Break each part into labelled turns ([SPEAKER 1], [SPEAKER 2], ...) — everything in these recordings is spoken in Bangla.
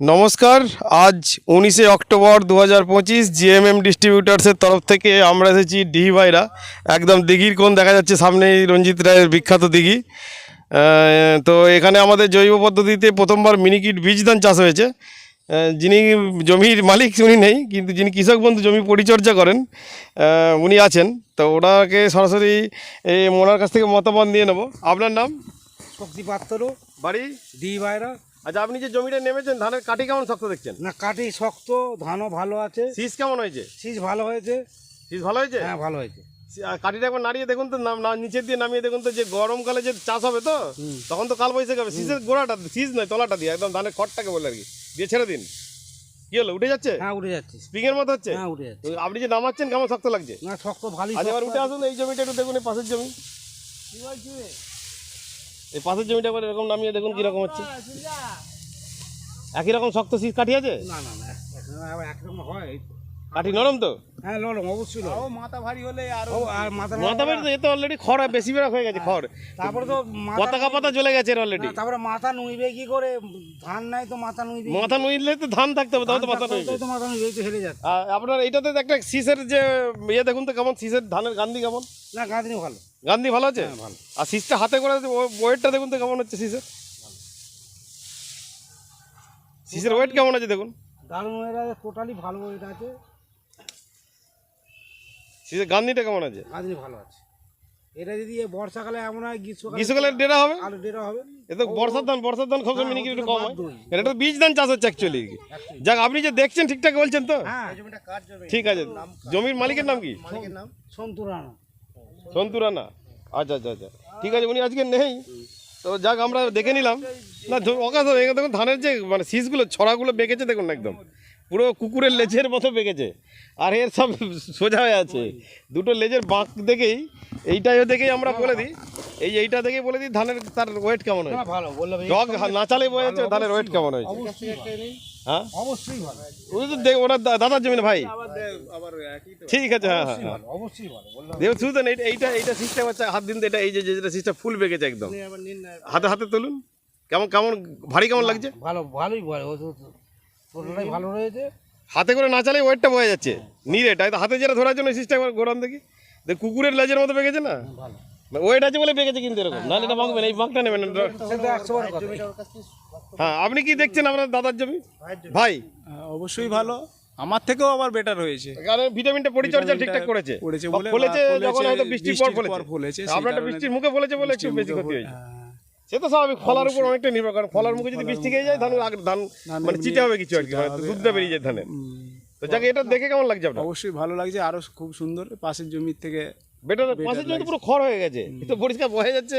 [SPEAKER 1] নমস্কার আজ উনিশে অক্টোবর দু হাজার পঁচিশ জিএমএম ডিস্ট্রিবিউটার্সের তরফ থেকে আমরা এসেছি ডিহি ভাইরা। একদম দিঘির কোণ দেখা যাচ্ছে সামনেই রঞ্জিত রায়ের বিখ্যাত দিঘি। তো এখানে আমাদের জৈব পদ্ধতিতে প্রথমবার মিনিকিট বীজ ধান চাষ হয়েছে। যিনি জমির মালিক উনি নেই কিন্তু যিনি কৃষক বন্ধু জমি পরিচর্যা করেন উনি আছেন। তো ওনাকে সরাসরি এই ওনার কাছ থেকে মতামত নিয়ে নেব। আপনার নাম?
[SPEAKER 2] শক্তি পাত্র
[SPEAKER 1] বাড়ি?
[SPEAKER 2] দি বাইরা
[SPEAKER 1] আচ্ছা আপনি যে জমিটা নেমেছেন ধানের কাঠি কেমন শক্ত দেখছেন?
[SPEAKER 2] না কাটি শক্ত ধানও ভালো আছে।
[SPEAKER 1] শীষ কেমন হয়েছে?
[SPEAKER 2] শীষ ভালো হয়েছে।
[SPEAKER 1] শীষ ভালো হয়েছে?
[SPEAKER 2] হ্যাঁ ভালো হয়েছে।
[SPEAKER 1] আর কাঠিটা একবার নাড়িয়ে দেখুন তো না নিচের দিয়ে নামিয়ে দেখুন তো যে গরমকালে যে চাষ হবে তো তখন তো কাল বৈশাখ হবে। শীষের গোড়াটা শীষ নয় তলাটা দিয়ে একদম ধানের খড়টাকে বলে আর কি দিয়ে ছেড়ে দিন। কি হলো উঠে যাচ্ছে?
[SPEAKER 2] হ্যাঁ উঠে যাচ্ছে।
[SPEAKER 1] স্প্রিং এর মতো হচ্ছে?
[SPEAKER 2] হ্যাঁ উঠে যাচ্ছে।
[SPEAKER 1] আপনি যে নামাচ্ছেন কেমন শক্ত লাগছে?
[SPEAKER 2] না শক্ত ভালোই
[SPEAKER 1] আজ এবার উঠে আসুন এই জমিটা একটু দেখুন এই পাশের জমি। এই পাশের জমিটা করে এরকম নামিয়ে দেখুন কীরকম হচ্ছে একই রকম শক্ত শীত কাটিয়েছে
[SPEAKER 2] না না না একরকম হয়।
[SPEAKER 1] কাঠি নরম তো?
[SPEAKER 2] হ্যাঁ লড়ম অবশ্যই লড়ম
[SPEAKER 3] মাথা ভারী হলে আর
[SPEAKER 2] ও, আর মাথা
[SPEAKER 1] মাথা বাড়ি তো এ তো অলরেডি খড় বেশি বেড়া হয়ে গেছে খড়।
[SPEAKER 2] তারপরে তো মাথা
[SPEAKER 1] পতাকা পাতা জ্বলে গেছে অলরেডি
[SPEAKER 2] তারপরে মাথা নুইবে কি করে? ধান নাই তো মাথা নুইবে
[SPEAKER 1] মাথা নুইলে তো ধান থাকতে হবে তবে তো মাথা নুইবে।
[SPEAKER 2] তো মাথা নুইবে তো হেরে যাচ্ছে।
[SPEAKER 1] আর আপনার এইটাতে তো একটা শীষের যে ইয়ে দেখুন তো কেমন শীষের ধানের গান্ধি কেমন?
[SPEAKER 2] না গাঁদনি ভালো।
[SPEAKER 1] গান্ধি ভালো আছে?
[SPEAKER 2] হ্যাঁ ভালো।
[SPEAKER 1] আর শীষটা হাতে করে ওয়েটটা দেখুন তো কেমন হচ্ছে শীষের। শীষের ওয়েট কেমন আছে দেখুন।
[SPEAKER 2] দারুণ আছে টোটালি ভালো এটা আছে।
[SPEAKER 1] শীষের গান্ধীটা কেমন আছে?
[SPEAKER 2] গাঁদনি ভালো আছে। এটা যদি বর্ষাকালে এমন হয় গ্রীষ্মকালে
[SPEAKER 1] গ্রীষ্মকালে ডেরা হবে?
[SPEAKER 2] আলু ডেরা হবে।
[SPEAKER 1] এ তো বর্ষার ধান বর্ষার ধান মিনি একটু কম হয়। এটা তো বীজ ধান চাষ হচ্ছে অ্যাকচুয়ালি যাক আপনি যে দেখছেন ঠিকঠাক বলছেন তো?
[SPEAKER 2] হ্যাঁ।
[SPEAKER 3] জমিটা কার জমি?
[SPEAKER 1] ঠিক আছে। জমির মালিকের নাম কি?
[SPEAKER 3] মালিকের নাম?
[SPEAKER 2] সন্তু রানা
[SPEAKER 1] সন্তু রানা আচ্ছা আচ্ছা আচ্ছা। ঠিক আছে উনি আজকে নেই। তো যাক আমরা দেখে নিলাম। না অকাশ দেখুন ধানের যে মানে শীষগুলো ছড়াগুলো বেঁকেছে দেখুন একদম। পুরো কুকুরের লেজের মতো বেঁকেছে। আর এর সব সোজা হয়ে আছে। দুটো লেজের বাঁক দেখেই এইটাই দেখেই আমরা বলে দিই এই এইটা দেখেই বলে দিই ধানের তার ওয়েট কেমন
[SPEAKER 2] হয়
[SPEAKER 1] ডগ নাচালে বোঝা যাচ্ছে ধানের ওয়েট কেমন হয়েছে? হ্যাঁ?
[SPEAKER 2] অবশ্যই ভালো।
[SPEAKER 1] ওই তো দেখ ওরা দাদার জমি না ভাই ঠিক আছে হ্যাঁ হ্যাঁ হ্যাঁ।
[SPEAKER 2] ভালো অবশ্যই ভালো বললাম।
[SPEAKER 1] এইটা এইটা এইটা সিস্টেম হচ্ছে হাত দিন এটা এই যে যেটা সিস্টেম ফুল বেঁকেছে একদম। হাতে হাতে তুলুন। কেমন কেমন ভারী কেমন লাগছে?
[SPEAKER 2] ভালো ভালোই ভালো ভালো রয়েছে।
[SPEAKER 1] হাতে করে না চালে ওয়েটটা বোঝা যাচ্ছে। নিরে তাই তো হাতে যেটা ধরার জন্য সিস্টেম গোড়ান দেখি। দেখ কুকুরের লেজের মতো বেঁকেছে না?
[SPEAKER 2] ভালো।
[SPEAKER 1] ওয়েট আছে বলে বেঁকেছে কিন্তু এরকম। না এটা এই বাঁকটা নেবেন না।
[SPEAKER 3] ওর কাছ থেকে
[SPEAKER 1] হ্যাঁ আপনি কি দেখছেন আপনার দাদার জমি? ভাই।
[SPEAKER 4] হ্যাঁ, অবশ্যই ভালো। আমার থেকেও আবার বেটার হয়েছে।
[SPEAKER 1] কারণ ভিটামিনটা পরিচর্যা ঠিকঠাক করেছে।
[SPEAKER 4] করেছে
[SPEAKER 1] বা
[SPEAKER 4] বলে
[SPEAKER 1] ফলেছে
[SPEAKER 4] ফলেছে,
[SPEAKER 1] যখন হয়তো বৃষ্টির পর ফলেছে। আপনারটা বৃষ্টির মুখে ফলেছে বলে একটু বেশি ক্ষতি হয়েছে।
[SPEAKER 4] হ্যাঁ।
[SPEAKER 1] সে তো স্বাভাবিক ফলার উপর অনেকটা নির্ভর করে। ফলার মুখে যদি বৃষ্টি খেয়ে যায় ধান ধান মানে চিটে হবে কিছু আর কি মানে দুধটা বেরিয়ে যায় ধানের। তো যাকে এটা দেখে কেমন লাগছে আপনার?
[SPEAKER 4] অবশ্যই ভালো লাগছে আরও খুব সুন্দর পাশের জমির থেকে
[SPEAKER 1] বেটার পাশের জমি পুরো খড় হয়ে গেছে। তো পরিষ্কার বোঝা যাচ্ছে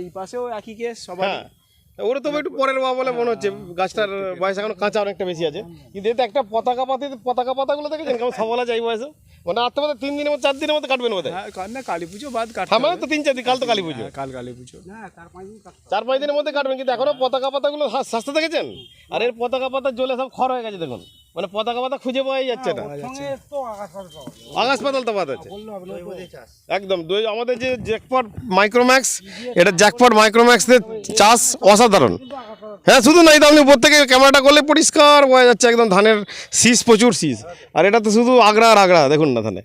[SPEAKER 4] এই পাশেও একই কেস সবাই
[SPEAKER 1] হ্যাঁ। ওরা তো একটু পরের বা বলে মনে হচ্ছে গাছটার বয়স এখন কাঁচা অনেকটা বেশি আছে। কিন্তু এতে একটা পতাকা পাতি পতাকা পাতাগুলো দেখেছেন কেমন সবলা যাই বয়সে? মানে আর তো তিন দিনের মধ্যে চার দিনের মধ্যে কাটবেন বোধ
[SPEAKER 4] হয় না কালী পুজো বাদ কাটতে
[SPEAKER 1] হ্যাঁ মানে তো তিন চার দিন কাল তো কালী পুজো।
[SPEAKER 4] হ্যাঁ, কাল কালী পুজো।
[SPEAKER 2] না তার পাঁচ দিন কাটতে
[SPEAKER 1] চার পাঁচ দিনের মধ্যে কাটবেন কিন্তু এখনও পতাকা পাতাগুলো স্বাস্থ্য দেখেছেন? আর এর পতাকা পাতা জ্বলে সব খড় হয়ে গেছে দেখুন। মানে পতাকা পাতা খুঁজে পাওয়াই যাচ্ছে না।
[SPEAKER 2] ওর আকাশ পাতাল
[SPEAKER 1] তো পাত আছে।
[SPEAKER 3] চাষ।
[SPEAKER 1] একদম দুই- আমাদের যে জ্যাকপট মাইক্রোম্যাক্স এটা জ্যাকপট মাইক্রোম্যাক্সের চাষ অসাধারণ। হ্যাঁ শুধু না এটা তো আপনি প্রত্যেকে ক্যামেরাটা করলে পরিষ্কার বোঝা যাচ্ছে একদম ধানের শীষ প্রচুর শীষ। আর এটা তো শুধু আগ্রা আর আগ্রা দেখুন না ধানে